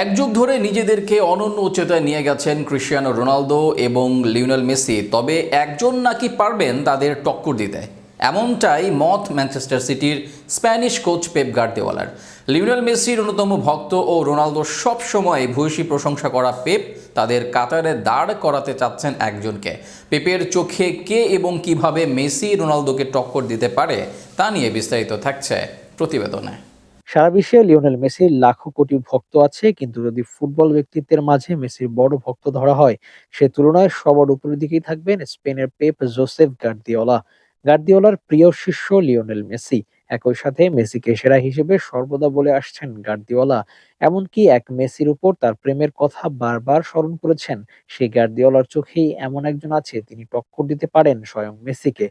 এক যুগ ধরে নিজেদেরকে অনন্য উচ্চতায় নিয়ে গেছেন ক্রিশ্চিয়ানো রোনালদো এবং লিওনেল মেসি। তবে একজন নাকি পারবেন তাদের টক্কর দিতে। এমনটাই মত ম্যানচেস্টার সিটির স্প্যানিশ কোচ পেপ গার্দিওয়ালার। লিওনেল মেসির অন্যতম ভক্ত ও রোনালদো সবসময় ভূয়সী প্রশংসা করা পেপ তাদের কাতারে দাঁড় করাতে চাচ্ছেন একজনকে। পেপের চোখে কে এবং কীভাবে মেসি রোনালদোকে টক্কর দিতে পারে তা নিয়ে বিস্তারিত থাকছে প্রতিবেদনে। সারা বিশ্বে লিওনেল মেসির লাখো কোটি ভক্ত আছে, কিন্তু যদি ফুটবল ব্যক্তিত্বের মাঝে মেসির বড় ভক্ত ধরা হয়, সে তুলনায় সবার উপরের দিকেই থাকবেন স্পেনের পেপ জোসেফ গার্দিওলা। গার্দিওলার প্রিয় শিষ্য লিওনেল মেসি। একই সাথে মেসিকে সেরা হিসেবে সর্বদা বলে আসছেন গার্দিওলা। এমনকি এক মেসির উপর তার প্রেমের কথা বারবার স্মরণ করেছেন সেই গার্দিওলার চোখেই এমন একজন আছে, তিনি টক্কর দিতে পারেন স্বয়ং মেসিকে।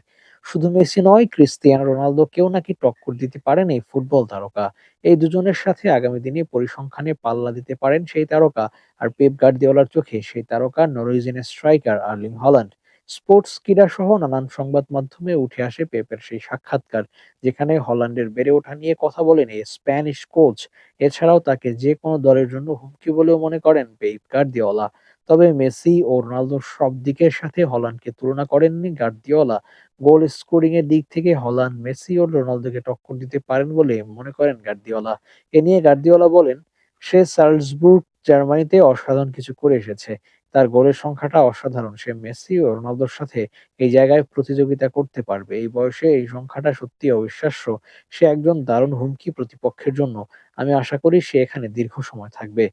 শুধু মেসি নয় ক্রিস্টিও রোনালদো কেউ নাকি টক্কর দিতে পারেন এই ফুটবল তারকা। এই দুজনের সাথে আগামী দিনে পরিসংখ্যানে পাল্লা দিতে পারেন সেই তারকা। আর পেপ গার্দিওলার চোখে সেই তারকা Norwegian striker Erling Haaland. Sports ক্রীড়া সহ নানান সংবাদ মাধ্যমে উঠে আসে পেপের সেই সাক্ষাৎকার, যেখানে হল্যান্ডের বেড়ে ওঠা নিয়ে কথা বলেন এই স্প্যানিশ কোচ। এছাড়াও তাকে যে কোনো দলের জন্য হুমকি বলেও মনে করেন পেপ গার্দিওলা। তবে মেসি ও রোনালদোর সব দিকের সাথে হল্যান্ডকে তুলনা করেননি গার্দিওলা। গোল স্কোরিং এর দিক থেকে হল্যান্ড মেসি ও রোনালদোকে টক্কর দিতে পারেন বলে মনে করেন গার্দিওলা। এ নিয়ে গার্দিওলা বলেন, সে সালজবুর্গ, জার্মানিতে অসাধারণ কিছু করে এসেছে। তার গোলের সংখ্যাটা অসাধারণ। সে মেসি ও রোনালদোর সাথে এই জায়গায় প্রতিযোগিতা করতে পারবে। এই বয়সে এই সংখ্যাটা সত্যি অবিশ্বাস্য। সে একজন দারুণ হুমকি প্রতিপক্ষের জন্য। আমি আশা করি সে এখানে দীর্ঘ সময় থাকবে।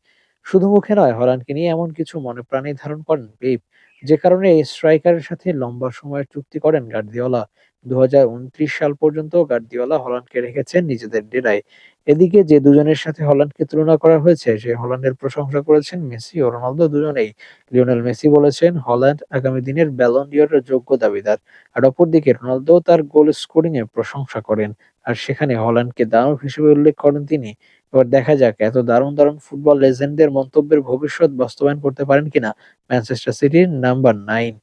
শুধু মুখে নয়, হরানকে নিয়ে এমন কিছু মনে প্রাণেই ধারণ করেন পেপ। যে কারণে এই স্ট্রাইকারের সাথে লম্বা সময়ের চুক্তি করেন গার্দিওলা। দু হাজার উনত্রিশ সাল পর্যন্ত গার্দিওলা হল্যান্ডকে রেখেছেন নিজেদের ডেরায়। এদিকে যে দুজনের সাথে হল্যান্ডকে তুলনা করা হয়েছে, সে হল্যান্ডের প্রশংসা করেছেন মেসি ও রোনালদো দুজনেই। লিওনেল মেসি বলেছেন, হল্যান্ড আগামী দিনের ব্যালন ডিওরের যোগ্য দাবিদার। আর অপরদিকে রোনালদো তার গোল স্কোরিং এ প্রশংসা করেন। আর সেখানে হল্যান্ডকে দানব হিসেবে উল্লেখ করেন তিনি। এবার দেখা যাক, এত দারুণ দারুণ ফুটবল লেজেন্ডদের মন্তব্যের ভবিষ্যৎ বাস্তবায়ন করতে পারেন কিনা? ম্যানচেস্টার সিটির নাম্বার নাইন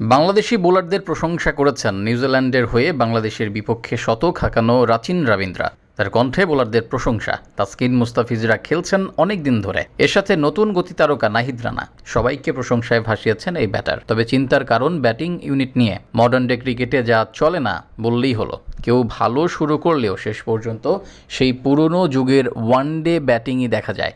বাংলাদেশি বোলারদের প্রশংসা করেছেন নিউজিল্যান্ডের হয়ে বাংলাদেশের বিপক্ষে শতক হাঁকানো রাচিন রাবীন্দ্রা। তার কণ্ঠে বোলারদের প্রশংসা। তাসকিন মুস্তাফিজরা খেলছেন অনেক দিন ধরে। এর সাথে নতুন গতি তারকা নাহিদ রানা। সবাইকে প্রশংসায় ভাসিয়েছেন এই ব্যাটার। তবে চিন্তার কারণ ব্যাটিং ইউনিট নিয়ে। মডার্ন ডে ক্রিকেটে যা চলে না, বললেই হলো। কেউ ভালো শুরু করলেও শেষ পর্যন্ত সেই পুরনো যুগের ওয়ানডে ব্যাটিংই দেখা যায়।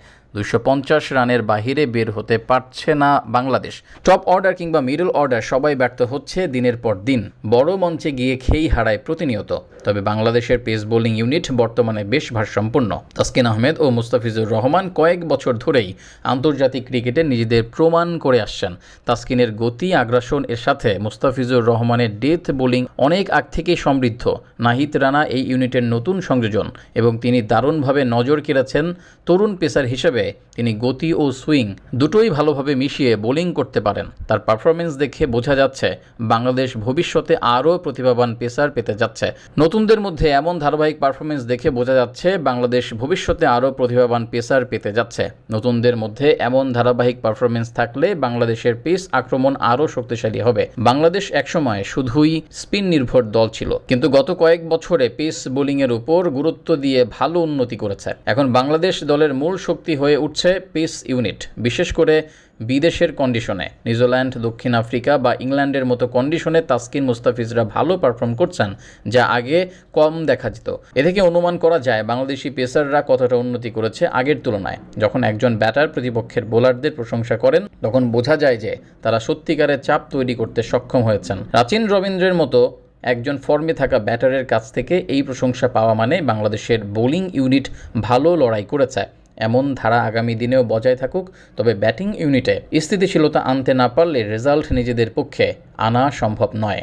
পঞ্চাশ রানের বাহিরে বের হতে পারছে না বাংলাদেশ। টপ অর্ডার কিংবা মিডল অর্ডার সবাই ব্যর্থ হচ্ছে দিনের পর দিন। বড় মঞ্চে গিয়ে খেই হারায় প্রতিনিয়ত। তবে বাংলাদেশের পেস বোলিং ইউনিট বর্তমানে বেশ ভারসাম্পন্ন তাসকিন আহমেদ ও মুস্তাফিজুর রহমান কয়েক বছর ধরেই আন্তর্জাতিক ক্রিকেটে নিজেদের প্রমাণ করে আসছেন। তাসকিনের গতি, আগ্রাসন, এর সাথে মুস্তাফিজুর রহমানের ডেথ বোলিং অনেক আগ থেকেই সমৃদ্ধ। নাহিদ রানা এই ইউনিটের নতুন সংযোজন এবং তিনি দারুণভাবে নজর কেড়েছেন তরুণ পেসার হিসেবে। তিনি গতি ও সুইং দুটোই ভালোভাবে মিশিয়ে বোলিং করতে পারেন। তার পারফরমেন্স দেখে বোঝা যাচ্ছে, বাংলাদেশ ভবিষ্যতে আরও প্রতিভাবান পেসার পেতে যাচ্ছে। নতুনদের মধ্যে এমন ধারাবাহিক পারফরমেন্স দেখে বোঝা যাচ্ছে বাংলাদেশ ভবিষ্যতে আরও প্রতিভাবান পেসার পেতে যাচ্ছে। নতুনদের মধ্যে এমন ধারাবাহিক পারফরমেন্স থাকলে বাংলাদেশের পেস আক্রমণ আরও শক্তিশালী হবে। বাংলাদেশ একসময় শুধুই স্পিন নির্ভর দল ছিল, কিন্তু গত কয়েক বছরে পেস বোলিংয়ের উপর গুরুত্ব দিয়ে ভালো উন্নতি করেছে। এখন বাংলাদেশ দলের মূল শক্তি হয়ে উঠছে পেস ইউনিট বিশেষ করে বিদেশের কন্ডিশনে নিউজিল্যান্ড দক্ষিণ আফ্রিকা বা ইংল্যান্ডের মতো কন্ডিশনে তাসকিন মুস্তাফিজরা ভালো পারফর্ম করছেন, যা আগে কম দেখা যেত। এ থেকে অনুমান করা যায়, বাংলাদেশি পেসাররা কতটা উন্নতি করেছে আগের তুলনায়। যখন একজন ব্যাটার প্রতিপক্ষের বোলারদের প্রশংসা করেন, তখন বোঝা যায় যে তারা সত্যিকারের চাপ তৈরি করতে সক্ষম হয়েছেন। রাচিন রবীন্দ্রের মতো একজন ফর্মে থাকা ব্যাটারের কাছ থেকে এই প্রশংসা পাওয়া মানে বাংলাদেশের বোলিং ইউনিট ভালো লড়াই করেছে। এমন ধারা আগামী দিনেও বজায় থাকুক, তবে ব্যাটিং ইউনিটে স্থিতিশীলতা আনতে না পারলে রেজাল্ট নিজেদের পক্ষে আনা সম্ভব নয়।